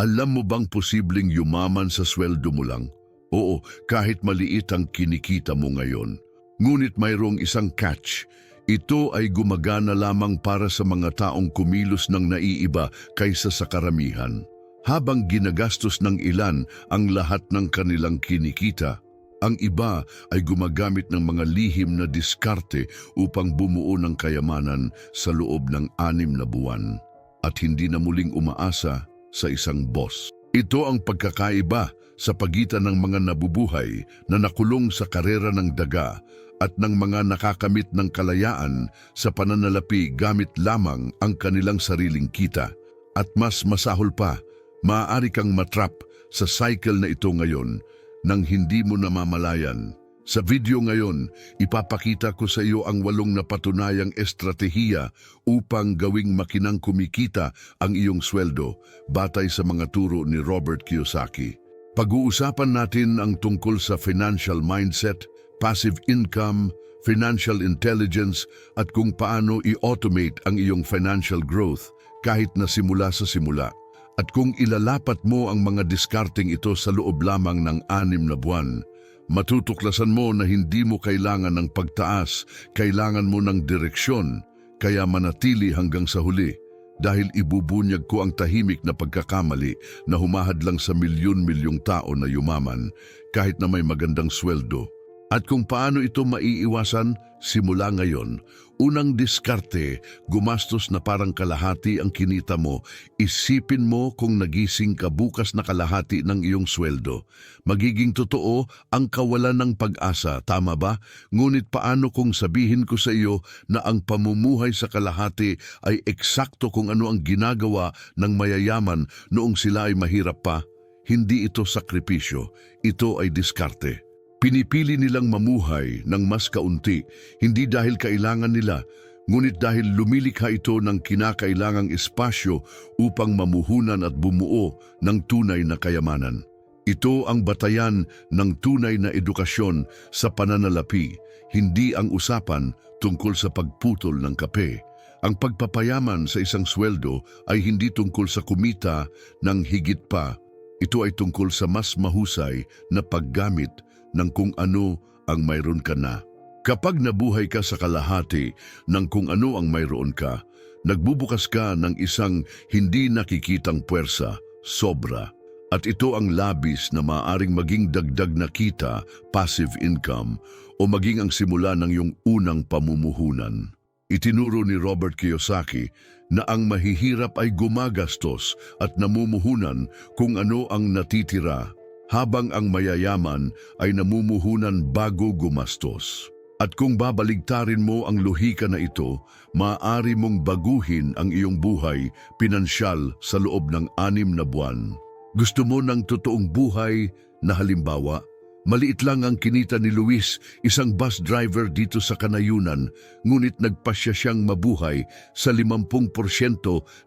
Alam mo bang posibleng yumaman sa sweldo mo lang? Oo, kahit maliit ang kinikita mo ngayon. Ngunit mayroong isang catch. Ito ay gumagana lamang para sa mga taong kumilos ng naiiba kaysa sa karamihan. Habang ginagastos ng ilan ang lahat ng kanilang kinikita, ang iba ay gumagamit ng mga lihim na diskarte upang bumuo ng kayamanan sa loob ng anim na buwan at hindi na muling umaasa sa isang boss. Ito ang pagkakaiba sa pagitan ng mga nabubuhay na nakulong sa karera ng daga at ng mga nakakamit ng kalayaan sa pananalapi gamit lamang ang kanilang sariling kita. At mas masahol pa, maaari kang matrap sa cycle na ito ngayon nang hindi mo namamalayan. Sa video ngayon, ipapakita ko sa iyo ang walong napatunayang estratehiya upang gawing makinang kumikita ang iyong sweldo batay sa mga turo ni Robert Kiyosaki. Pag-uusapan natin ang tungkol sa financial mindset, passive income, financial intelligence at kung paano i-automate ang iyong financial growth kahit na simula sa simula. At kung ilalapat mo ang mga diskarting ito sa loob lamang ng anim na buwan, matutuklasan mo na hindi mo kailangan ng pagtaas, kailangan mo ng direksyon, kaya manatili hanggang sa huli. Dahil ibubunyag ko ang tahimik na pagkakamali na humahad lang sa milyon-milyong tao na yumaman kahit na may magandang sweldo. At kung paano ito maiiwasan, simula ngayon, unang diskarte, gumastos na parang kalahati ang kinita mo, isipin mo kung nagising ka bukas na kalahati ng iyong sweldo. Magiging totoo ang kawalan ng pag-asa, tama ba? Ngunit paano kung sabihin ko sa iyo na ang pamumuhay sa kalahati ay eksakto kung ano ang ginagawa ng mayayaman noong sila ay mahirap pa? Hindi ito sakripisyo, ito ay diskarte. Pinipili nilang mamuhay ng mas kaunti, hindi dahil kailangan nila, ngunit dahil lumilikha ito ng kinakailangang espasyo upang mamuhunan at bumuo ng tunay na kayamanan. Ito ang batayan ng tunay na edukasyon sa pananalapi, hindi ang usapan tungkol sa pagputol ng kape. Ang pagpapayaman sa isang sweldo ay hindi tungkol sa kumita ng higit pa. Ito ay tungkol sa mas mahusay na paggamit ng kung ano ang mayroon ka na. Kapag nabuhay ka sa kalahati ng kung ano ang mayroon ka, nagbubukas ka ng isang hindi nakikitang puwersa, sobra. At ito ang labis na maaring maging dagdag na kita, passive income, o maging ang simula ng iyong unang pamumuhunan. Itinuro ni Robert Kiyosaki na ang mahihirap ay gumagastos at namumuhunan kung ano ang natitira habang ang mayayaman ay namumuhunan bago gumastos. At kung babaligtarin mo ang lohika na ito, maaari mong baguhin ang iyong buhay pinansyal sa loob ng anim na buwan. Gusto mo ng totoong buhay na halimbawa? Maliit lang ang kinita ni Luis, isang bus driver dito sa Kanayunan, ngunit nagpasya siyang mabuhay sa 50%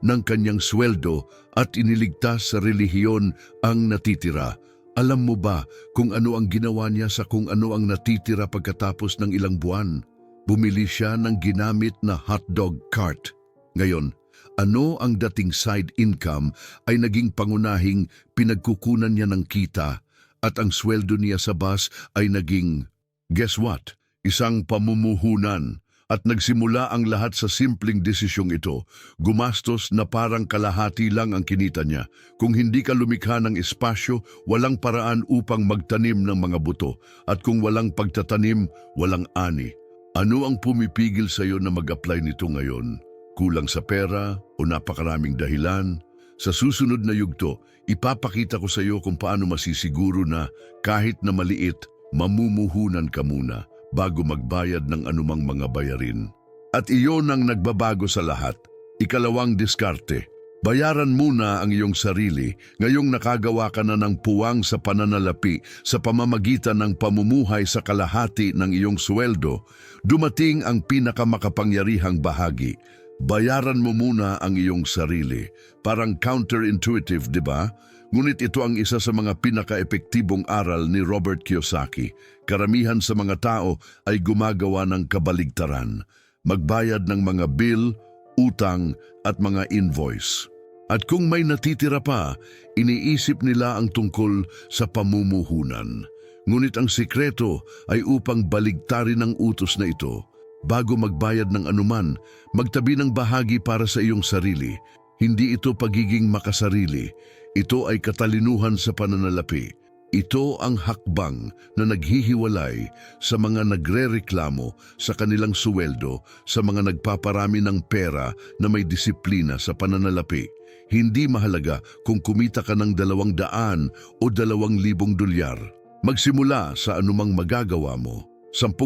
ng kanyang sweldo at iniligtas sa relihiyon ang natitira. Alam mo ba kung ano ang ginawa niya sa kung ano ang natitira pagkatapos ng ilang buwan? Bumili siya ng ginamit na hotdog cart. Ngayon, ano ang dating side income ay naging pangunahing pinagkukunan niya ng kita at ang sweldo niya sa bus ay naging, guess what, isang pamumuhunan. At nagsimula ang lahat sa simpleng desisyong ito. Gumastos na parang kalahati lang ang kinita niya. Kung hindi ka lumikha ng espasyo, walang paraan upang magtanim ng mga buto. At kung walang pagtatanim, walang ani. Ano ang pumipigil sa iyo na mag-apply nito ngayon? Kulang sa pera o napakaraming dahilan? Sa susunod na yugto, ipapakita ko sa iyo kung paano masisiguro na kahit na maliit, mamumuhunan ka muna bago magbayad ng anumang mga bayarin. At iyon ang nagbabago sa lahat. Ikalawang diskarte. Bayaran muna ang iyong sarili ngayong nakagawa ka na ng puwang sa pananalapi sa pamamagitan ng pamumuhay sa kalahati ng iyong sweldo. Dumating ang pinakamakapangyarihang bahagi. Bayaran mo muna ang iyong sarili. Parang counterintuitive, di ba? Ngunit ito ang isa sa mga pinaka-epektibong aral ni Robert Kiyosaki. Karamihan sa mga tao ay gumagawa ng kabaligtaran. Magbayad ng mga bill, utang at mga invoice. At kung may natitira pa, iniisip nila ang tungkol sa pamumuhunan. Ngunit ang sikreto ay upang baligtarin ang utos na ito. Bago magbayad ng anuman, magtabi ng bahagi para sa iyong sarili. Hindi ito pagiging makasarili. Ito ay katalinuhan sa pananalapi. Ito ang hakbang na naghihiwalay sa mga nagrereklamo sa kanilang suweldo, sa mga nagpaparami ng pera na may disiplina sa pananalapi. Hindi mahalaga kung kumita ka ng dalawang daan o dalawang libong dolyar. Magsimula sa anumang magagawa mo. 10%,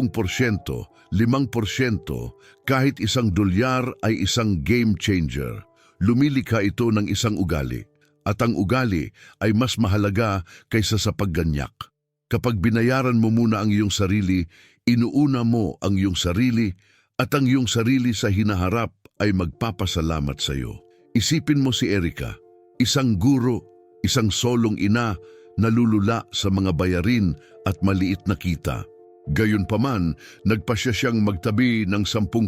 5%, kahit isang dolyar ay isang game changer. Lumilikha ito ng isang ugali. At ang ugali ay mas mahalaga kaysa sa pagganyak. Kapag binayaran mo muna ang iyong sarili, inuuna mo ang iyong sarili at ang iyong sarili sa hinaharap ay magpapasalamat sa iyo. Isipin mo si Erika, isang guro, isang solong ina, nalulula sa mga bayarin at maliit na kita. Gayunpaman, nagpasya siyang magtabi ng 10%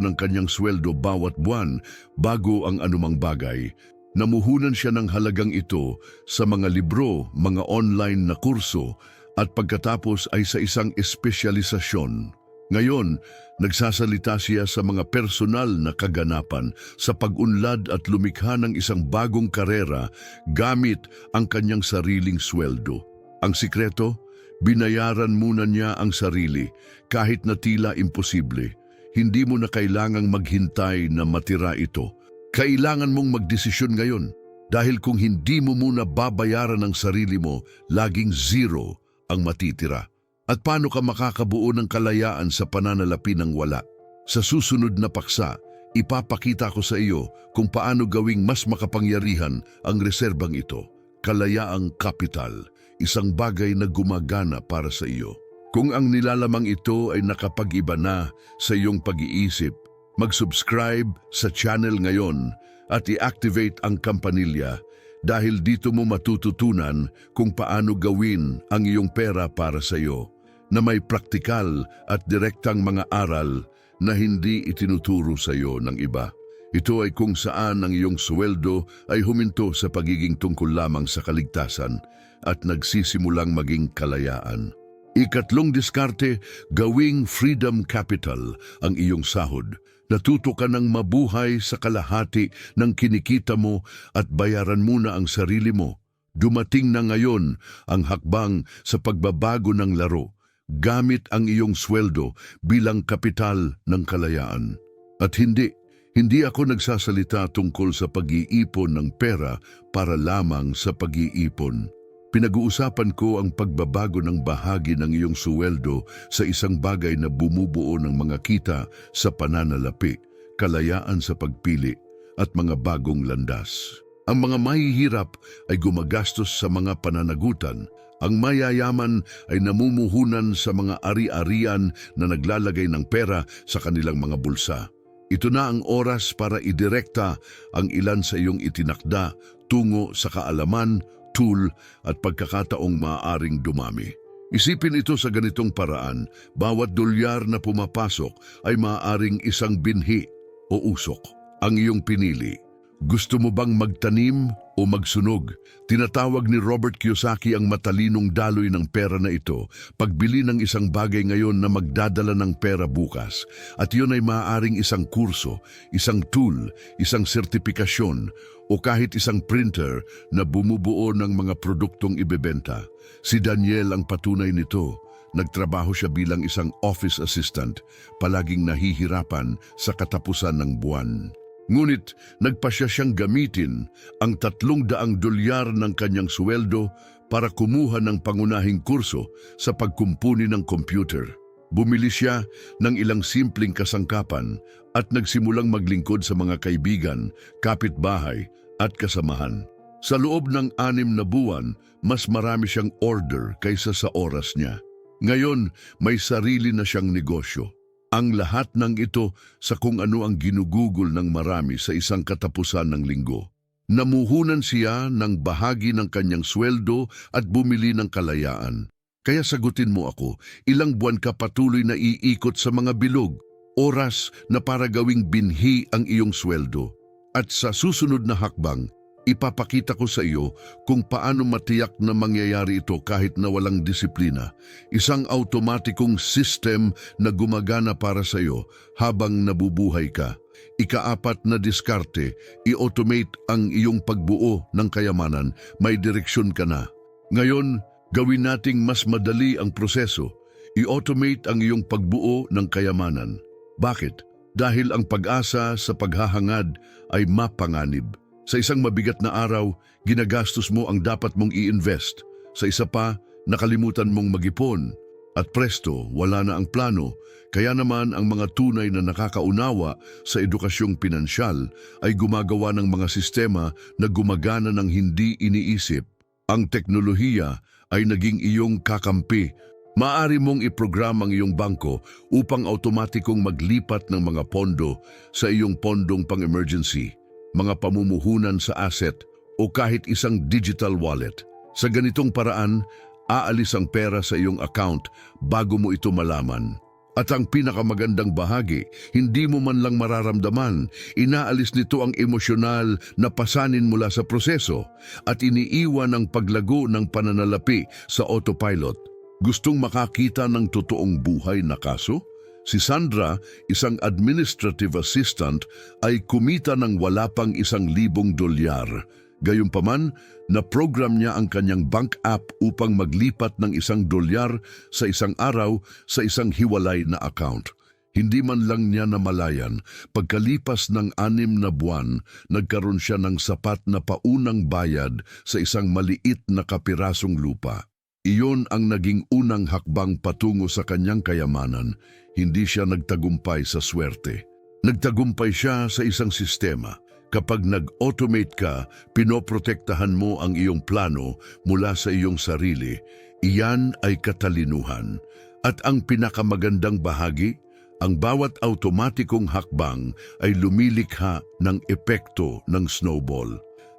ng kanyang sweldo bawat buwan bago ang anumang bagay. Namuhunan siya ng halagang ito sa mga libro, mga online na kurso at pagkatapos ay sa isang espesyalisasyon. Ngayon, nagsasalita siya sa mga personal na kaganapan sa pag-unlad at lumikha ng isang bagong karera gamit ang kanyang sariling sweldo. Ang sikreto, binayaran muna niya ang sarili kahit na tila imposible. Hindi mo na kailangang maghintay na matira ito. Kailangan mong magdesisyon ngayon dahil kung hindi mo muna babayaran ang sarili mo, laging zero ang matitira. At paano ka makakabuo ng kalayaan sa pananalapi ng wala? Sa susunod na paksa, ipapakita ko sa iyo kung paano gawing mas makapangyarihan ang reserbang ito. Kalayaang kapital, isang bagay na gumagana para sa iyo. Kung ang nilalamang ito ay nakapag-iba na sa iyong pag-iisip, mag-subscribe sa channel ngayon at i-activate ang kampanilya dahil dito mo matututunan kung paano gawin ang iyong pera para sa iyo na may praktikal at direktang mga aral na hindi itinuturo sa iyo ng iba. Ito ay kung saan ang iyong sweldo ay huminto sa pagiging tungkol lamang sa kaligtasan at nagsisimulang maging kalayaan. Ikatlong diskarte, gawing freedom capital ang iyong sahod. Natuto ka ng mabuhay sa kalahati ng kinikita mo at bayaran muna ang sarili mo. Dumating na ngayon ang hakbang sa pagbabago ng laro gamit ang iyong sweldo bilang kapital ng kalayaan. At hindi, hindi ako nagsasalita tungkol sa pag-iipon ng pera para lamang sa pag-iipon. Pinag-uusapan ko ang pagbabago ng bahagi ng iyong suweldo sa isang bagay na bumubuo ng mga kita sa pananalapi, kalayaan sa pagpili, at mga bagong landas. Ang mga mahihirap ay gumagastos sa mga pananagutan. Ang mayayaman ay namumuhunan sa mga ari-arian na naglalagay ng pera sa kanilang mga bulsa. Ito na ang oras para idirekta ang ilan sa iyong itinakda tungo sa kaalaman, tool at pagkakataong maaaring dumami. Isipin ito sa ganitong paraan, bawat dolyar na pumapasok ay maaaring isang binhi o usok. Ang iyong pinili. Gusto mo bang magtanim o magsunog? Tinatawag ni Robert Kiyosaki ang matalinong daloy ng pera na ito, pagbili ng isang bagay ngayon na magdadala ng pera bukas. At yun ay maaaring isang kurso, isang tool, isang sertipikasyon, o kahit isang printer na bumubuo ng mga produktong ibebenta. Si Daniel ang patunay nito. Nagtrabaho siya bilang isang office assistant, palaging nahihirapan sa katapusan ng buwan. Ngunit nagpasya siyang gamitin ang tatlong daang dolyar ng kanyang sweldo para kumuha ng pangunahing kurso sa pagkumpuni ng computer. Bumili siya ng ilang simpleng kasangkapan at nagsimulang maglingkod sa mga kaibigan, kapitbahay at kasamahan. Sa loob ng anim na buwan, mas marami siyang order kaysa sa oras niya. Ngayon, may sarili na siyang negosyo. Ang lahat ng ito sa kung ano ang ginugugol ng marami sa isang katapusan ng linggo. Namuhunan siya ng bahagi ng kanyang sweldo at bumili ng kalayaan. Kaya sagutin mo ako, ilang buwan ka patuloy na iikot sa mga bilog, oras na para gawing binhi ang iyong sweldo. At sa susunod na hakbang, ipapakita ko sa iyo kung paano matiyak na mangyayari ito kahit na walang disiplina. Isang automatikong system na gumagana para sa iyo habang nabubuhay ka. Ikaapat na diskarte, i-automate ang iyong pagbuo ng kayamanan, may direksyon ka na. Ngayon, gawin nating mas madali ang proseso. I-automate ang iyong pagbuo ng kayamanan. Bakit? Dahil ang pag-asa sa paghahangad ay mapanganib. Sa isang mabigat na araw, ginagastos mo ang dapat mong i-invest. Sa isa pa, nakalimutan mong mag-ipon. At presto, wala na ang plano. Kaya naman ang mga tunay na nakakaunawa sa edukasyong pinansyal ay gumagawa ng mga sistema na gumagana ng hindi iniisip. Ang teknolohiya ay naging iyong kakampi. Maari mong iprogram ang iyong bangko upang automatikong maglipat ng mga pondo sa iyong pondong pang-emergency, mga pamumuhunan sa asset o kahit isang digital wallet. Sa ganitong paraan, aalis ang pera sa iyong account bago mo ito malaman. At ang pinakamagandang bahagi, hindi mo man lang mararamdaman, inaalis nito ang emosyonal na pasanin mula sa proseso at iniiwan ang paglago ng pananalapi sa autopilot. Gustong makakita ng totoong buhay na kaso? Si Sandra, isang administrative assistant, ay kumita ng wala pang isang libong dolyar. Gayunpaman, na-program niya ang kanyang bank app upang maglipat ng isang dolyar sa isang araw sa isang hiwalay na account. Hindi man lang niya namalayan, pagkalipas ng anim na buwan, nagkaroon siya ng sapat na paunang bayad sa isang maliit na kapirasong lupa. Iyon ang naging unang hakbang patungo sa kanyang kayamanan, hindi siya nagtagumpay sa swerte. Nagtagumpay siya sa isang sistema. Kapag nag-automate ka, pinoprotektahan mo ang iyong plano mula sa iyong sarili. Iyan ay katalinuhan. At ang pinakamagandang bahagi, ang bawat automatikong hakbang ay lumilikha ng epekto ng snowball.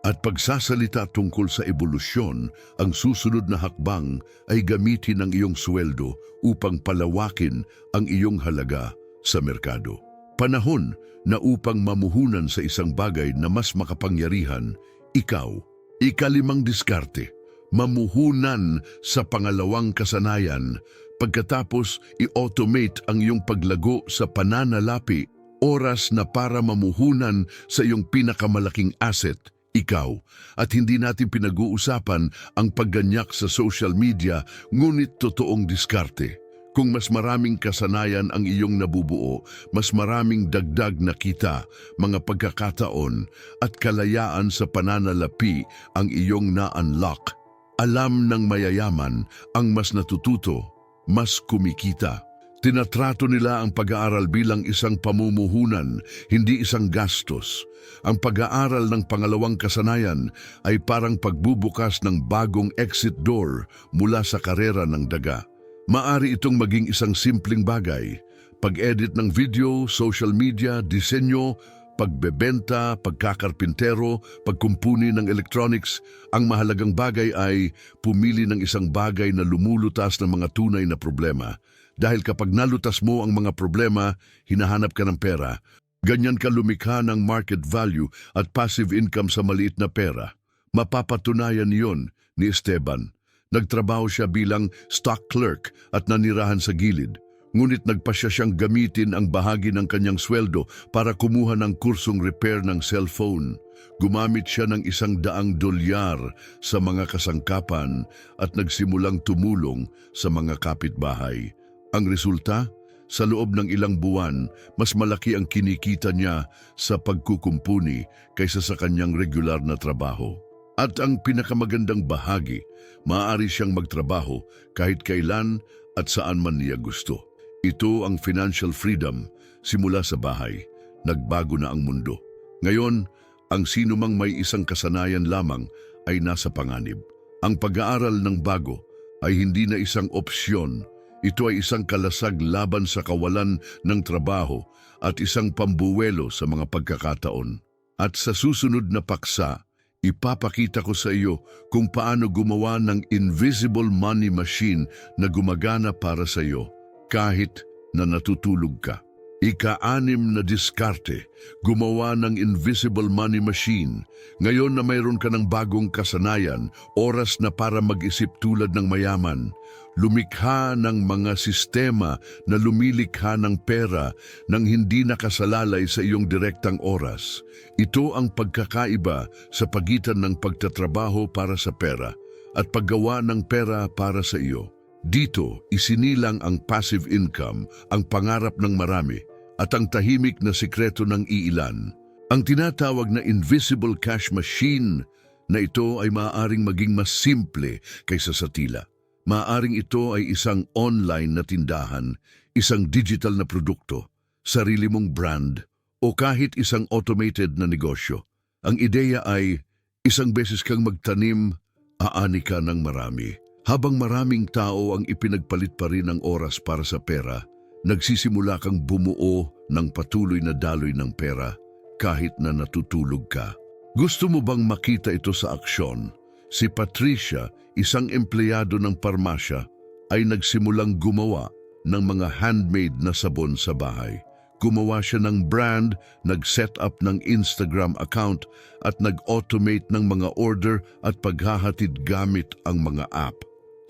At pagsasalita tungkol sa ebolusyon, ang susunod na hakbang ay gamitin ang iyong sweldo upang palawakin ang iyong halaga sa merkado. Panahon na upang mamuhunan sa isang bagay na mas makapangyarihan, ikaw, ikalimang diskarte, mamuhunan sa pangalawang kasanayan, pagkatapos i-automate ang iyong paglago sa pananalapi, oras na para mamuhunan sa iyong pinakamalaking asset, ikaw, at hindi natin pinag-uusapan ang pagganyak sa social media, ngunit totoong diskarte. Kung mas maraming kasanayan ang iyong nabubuo, mas maraming dagdag na kita, mga pagkakataon at kalayaan sa pananalapi ang iyong na-unlock. Alam ng mayayaman ang mas natututo, mas kumikita. Tinatrato nila ang pag-aaral bilang isang pamumuhunan, hindi isang gastos. Ang pag-aaral ng pangalawang kasanayan ay parang pagbubukas ng bagong exit door mula sa karera ng daga. Maari itong maging isang simpleng bagay. Pag-edit ng video, social media, disenyo, pagbebenta, pagkakarpintero, pagkumpuni ng electronics, ang mahalagang bagay ay pumili ng isang bagay na lumulutas ng mga tunay na problema. Dahil kapag nalutas mo ang mga problema, hinahanap ka ng pera. Ganyan ka lumikha ng market value at passive income sa maliit na pera. Mapapatunayan yon ni Esteban. Nagtrabaho siya bilang stock clerk at nanirahan sa gilid. Ngunit nagpa siya siyang gamitin ang bahagi ng kanyang sweldo para kumuha ng kursong repair ng cellphone. Gumamit siya ng isang daang dolyar sa mga kasangkapan at nagsimulang tumulong sa mga kapitbahay. Ang resulta? Sa loob ng ilang buwan, mas malaki ang kinikita niya sa pagkukumpuni kaysa sa kanyang regular na trabaho. At ang pinakamagandang bahagi, maaari siyang magtrabaho kahit kailan at saan man niya gusto. Ito ang financial freedom simula sa bahay. Nagbago na ang mundo. Ngayon, ang sino mang may isang kasanayan lamang ay nasa panganib. Ang pag-aaral ng bago ay hindi na isang opsyon. Ito ay isang kalasag laban sa kawalan ng trabaho at isang pambuwelo sa mga pagkakataon. At sa susunod na paksa, ipapakita ko sa iyo kung paano gumawa ng invisible money machine na gumagana para sa iyo kahit na natutulog ka. Ika-anim na diskarte, gumawa ng invisible money machine. Ngayon na mayroon ka ng bagong kasanayan, oras na para mag-isip tulad ng mayaman. Lumikha ng mga sistema na lumilikha ng pera nang hindi nakasalalay sa iyong direktang oras. Ito ang pagkakaiba sa pagitan ng pagtatrabaho para sa pera at paggawa ng pera para sa iyo. Dito, isinilang ang passive income, ang pangarap ng marami, at ang tahimik na sikreto ng iilan. Ang tinatawag na invisible cash machine na ito ay maaaring maging mas simple kaysa sa tila. Maaaring ito ay isang online na tindahan, isang digital na produkto, sarili mong brand, o kahit isang automated na negosyo. Ang ideya ay isang beses kang magtanim, aani ka ng marami. Habang maraming tao ang ipinagpalit pa rin ng oras para sa pera, nagsisimula kang bumuo ng patuloy na daloy ng pera kahit na natutulog ka. Gusto mo bang makita ito sa aksyon? Si Patricia, isang empleyado ng parmasya, ay nagsimulang gumawa ng mga handmade na sabon sa bahay. Gumawa siya ng brand, nag-set up ng Instagram account at nag-automate ng mga order at paghahatid gamit ang mga app.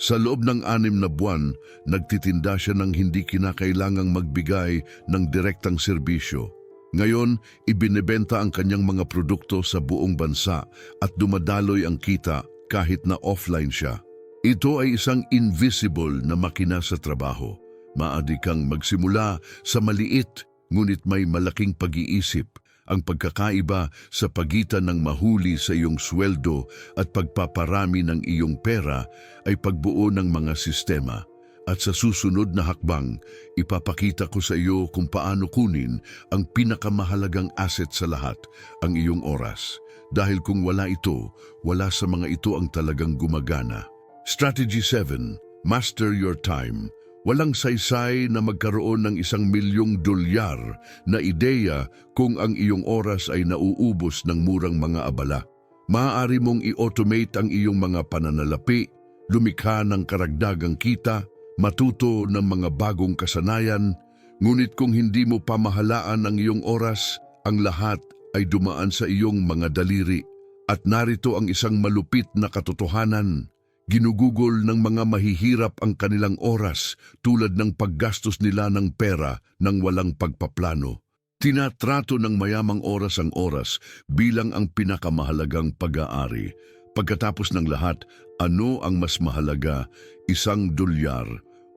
Sa loob ng anim na buwan, nagtitinda siya ng hindi kinakailangang magbigay ng direktang serbisyo. Ngayon, ibinebenta ang kanyang mga produkto sa buong bansa at dumadaloy ang kita kahit na offline siya. Ito ay isang invisible na makina sa trabaho. Maadi kang magsimula sa maliit ngunit may malaking pag-iisip ang pagkakaiba sa pagitan ng mahuli sa iyong sweldo at pagpaparami ng iyong pera ay pagbuo ng mga sistema. At sa susunod na hakbang, ipapakita ko sa iyo kung paano kunin ang pinakamahalagang asset sa lahat, ang iyong oras. Dahil kung wala ito, wala sa mga ito ang talagang gumagana. Strategy 7. Master your time. Walang saysay na magkaroon ng isang milyong dolyar na ideya kung ang iyong oras ay nauubos ng murang mga abala. Maaari mong i-automate ang iyong mga pananalapi, lumikha ng karagdagang kita, matuto ng mga bagong kasanayan, ngunit kung hindi mo pamahalaan ang iyong oras, ang lahat ay dumaan sa iyong mga daliri. At narito ang isang malupit na katotohanan. Ginugugol ng mga mahihirap ang kanilang oras tulad ng paggastos nila ng pera ng walang pagpaplano. Tinatrato ng mayamang oras ang oras bilang ang pinakamahalagang pag-aari. Pagkatapos ng lahat, ano ang mas mahalaga, isang dolyar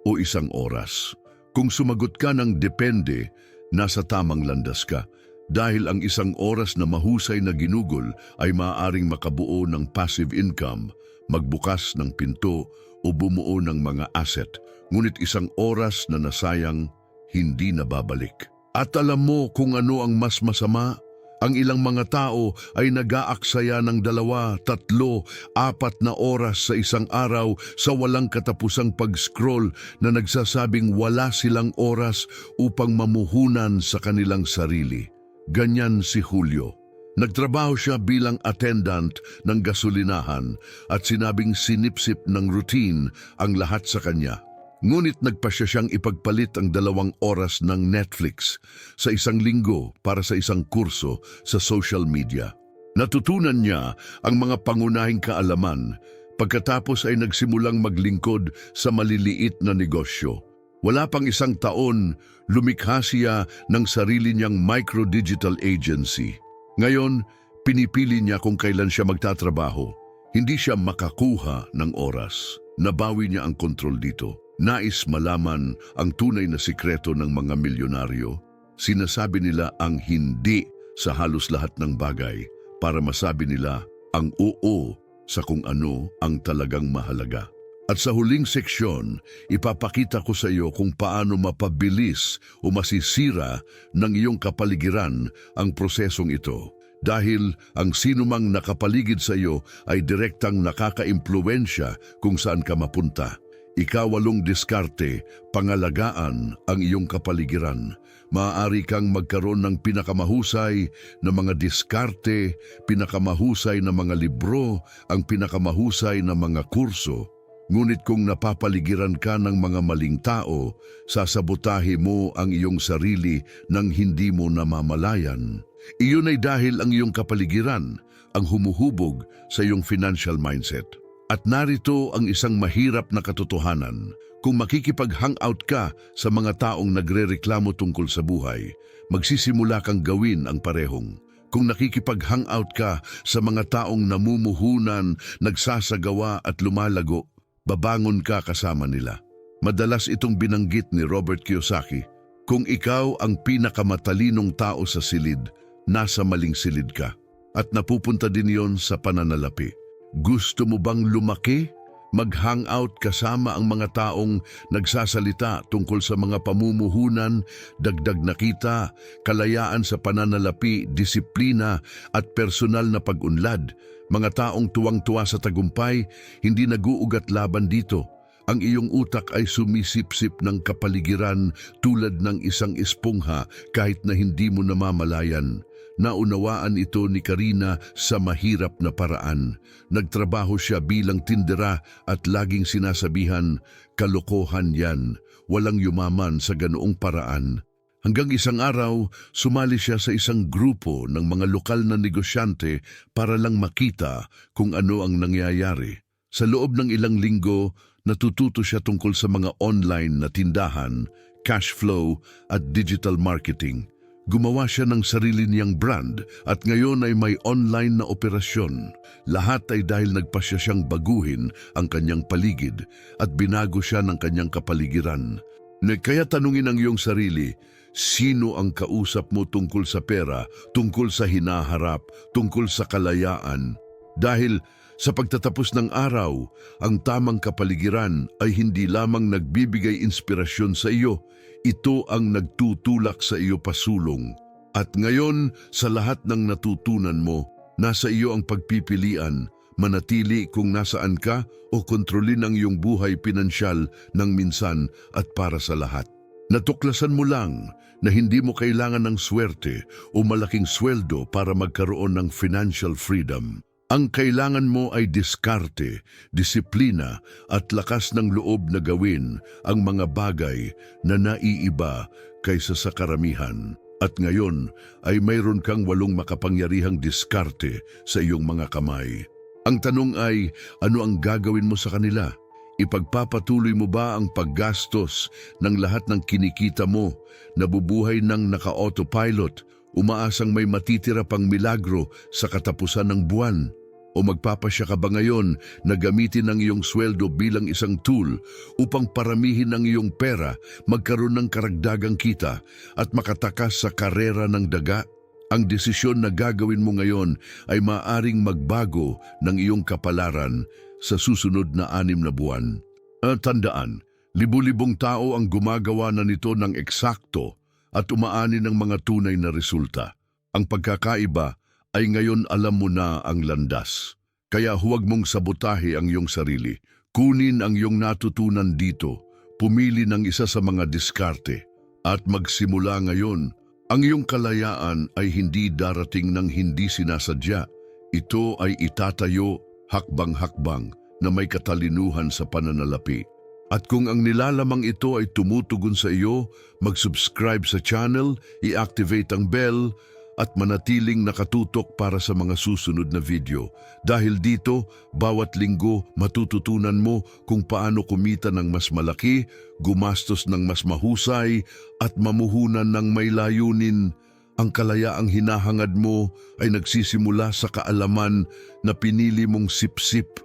o isang oras? Kung sumagot ka ng depende, nasa tamang landas ka. Dahil ang isang oras na mahusay na ginugol ay maaaring makabuo ng passive income, magbukas ng pinto o bumuo ng mga asset. Ngunit isang oras na nasayang, hindi nababalik. At alam mo kung ano ang mas masama? Ang ilang mga tao ay nag-aaksaya ng dalawa, tatlo, apat na oras sa isang araw sa walang katapusang pag-scroll na nagsasabing wala silang oras upang mamuhunan sa kanilang sarili. Ganyan si Julio. Nagtrabaho siya bilang attendant ng gasolinahan at sinabing sinipsip ng routine ang lahat sa kanya. Ngunit nagpasya siyang ipagpalit ang dalawang oras ng Netflix sa isang linggo para sa isang kurso sa social media. Natutunan niya ang mga pangunahing kaalaman pagkatapos ay nagsimulang maglingkod sa maliliit na negosyo. Wala pang isang taon, lumikha siya ng sarili niyang micro-digital agency. Ngayon, pinipili niya kung kailan siya magtatrabaho. Hindi siya makakuha ng oras. Nabawi niya ang kontrol dito. Nais malaman ang tunay na sikreto ng mga milyonaryo. Sinasabi nila ang hindi sa halos lahat ng bagay para masabi nila ang oo sa kung ano ang talagang mahalaga. At sa huling seksyon, ipapakita ko sa iyo kung paano mapabilis o masisira ng iyong kapaligiran ang prosesong ito. Dahil ang sinumang nakapaligid sa iyo ay direktang nakaka-impluensya kung saan ka mapunta. Ikawalong diskarte, pangalagaan ang iyong kapaligiran. Maaari kang magkaroon ng pinakamahusay na mga diskarte, pinakamahusay na mga libro, ang pinakamahusay na mga kurso, Ngunit kung napapaligiran ka ng mga maling tao, sasabotahe mo ang iyong sarili nang hindi mo namamalayan. Iyon ay dahil ang iyong kapaligiran ang humuhubog sa iyong financial mindset. At narito ang isang mahirap na katotohanan. Kung makikipag-hangout ka sa mga taong nagrereklamo tungkol sa buhay, magsisimula kang gawin ang parehong. Kung nakikipag-hangout ka sa mga taong namumuhunan, nagsasagawa at lumalago, babangon ka kasama nila. Madalas itong binanggit ni Robert Kiyosaki, kung ikaw ang pinakamatalinong tao sa silid, nasa maling silid ka. At napupunta din yon sa pananalapi. Gusto mo bang lumaki? Mag-hangout kasama ang mga taong nagsasalita tungkol sa mga pamumuhunan, dagdag na kita, kalayaan sa pananalapi, disiplina at personal na pag-unlad. Mga taong tuwang-tuwa sa tagumpay, hindi naguugat laban dito. Ang iyong utak ay sumisipsip ng kapaligiran tulad ng isang espongha kahit na hindi mo namamalayan. Naunawaan ito ni Karina sa mahirap na paraan. Nagtrabaho siya bilang tindera at laging sinasabihan, kalokohan yan, walang yumaman sa ganoong paraan. Hanggang isang araw, sumali siya sa isang grupo ng mga lokal na negosyante para lang makita kung ano ang nangyayari. Sa loob ng ilang linggo, natututo siya tungkol sa mga online na tindahan, cash flow at digital marketing. Gumawa siya ng sarili niyang brand at ngayon ay may online na operasyon. Lahat ay dahil nagpasya siyang baguhin ang kanyang paligid at binago siya ng kanyang kapaligiran. Kaya tanungin ang iyong sarili, sino ang kausap mo tungkol sa pera, tungkol sa hinaharap, tungkol sa kalayaan? Dahil sa pagtatapos ng araw, ang tamang kapaligiran ay hindi lamang nagbibigay inspirasyon sa iyo, ito ang nagtutulak sa iyo pasulong. At ngayon, sa lahat ng natutunan mo, nasa iyo ang pagpipilian, manatili kung nasaan ka o kontrolin ang iyong buhay pinansyal ng minsan at para sa lahat. Natuklasan mo lang na hindi mo kailangan ng swerte o malaking sweldo para magkaroon ng financial freedom. Ang kailangan mo ay diskarte, disiplina at lakas ng loob na gawin ang mga bagay na naiiba kaysa sa karamihan. At ngayon ay mayroon kang walong makapangyarihang diskarte sa iyong mga kamay. Ang tanong ay, ano ang gagawin mo sa kanila? Ipagpapatuloy mo ba ang paggastos ng lahat ng kinikita mo, nabubuhay ng naka-autopilot, umaasang may matitira pang milagro sa katapusan ng buwan? O magpapasya ka ba ngayon na gamitin ang iyong sweldo bilang isang tool upang paramihin ang iyong pera, magkaroon ng karagdagang kita at makatakas sa karera ng daga? Ang desisyon na gagawin mo ngayon ay maaring magbago ng iyong kapalaran sa susunod na anim na buwan. At tandaan, libu-libong tao ang gumagawa na nito ng eksakto at umaani ng mga tunay na resulta. Ang pagkakaiba ay ngayon alam mo na ang landas. Kaya huwag mong sabotahe ang iyong sarili. Kunin ang iyong natutunan dito, pumili ng isa sa mga diskarte, at magsimula ngayon. Ang iyong kalayaan ay hindi darating ng hindi sinasadya. Ito ay itatayo hakbang-hakbang na may katalinuhan sa pananalapi. At kung ang nilalamang ito ay tumutugon sa iyo, mag-subscribe sa channel, i-activate ang bell, at manatiling nakatutok para sa mga susunod na video. Dahil dito, bawat linggo matututunan mo kung paano kumita ng mas malaki, gumastos ng mas mahusay, at mamuhunan ng may layunin. Ang kalayaang hinahangad mo ay nagsisimula sa kaalaman na pinili mong sipsip